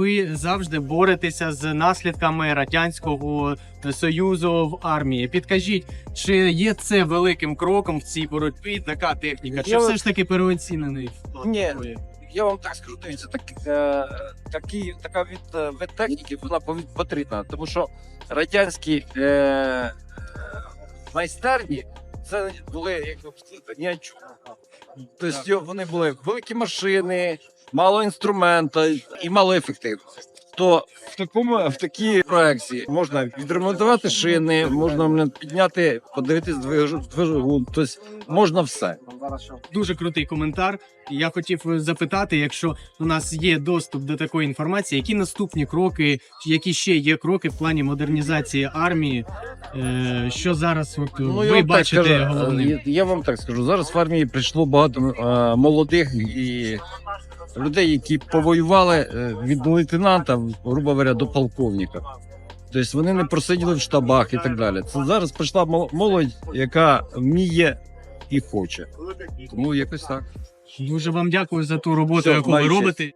Ви завжди боретеся з наслідками радянського союзу в армії. Підкажіть, чи є це великим кроком в цій боротьбі? Така техніка? Чи Я все от- ж таки переоцінений? Ні. Я вам так скажу, дивіться, так, е, такі, така від, е, від техніки вона пові- потрібна, тому що радянські е, е, майстерні це були, як ви ні о чому. Тобто вони були великі машини, мало інструмента і мало ефективності. То в такому в такій проекції можна відремонтувати шини, можна підняти, подивитись двигун, тобто можна все. Дуже крутий коментар. Я хотів запитати, якщо у нас є доступ до такої інформації, які наступні кроки, чи які ще є кроки в плані модернізації армії? Е, що зараз от, Ну, я ви вам так бачите скажу, головним? Я, я вам так скажу. Зараз в армії прийшло багато е, молодих і людей, які повоювали е, від лейтенанта, грубо говоря, до полковника. Тобто вони не просиділи в штабах і так далі. Це зараз прийшла мол- молодь, яка вміє і хоче. Тому якось так. Дуже вам дякую за ту роботу, Все, яку ви робите.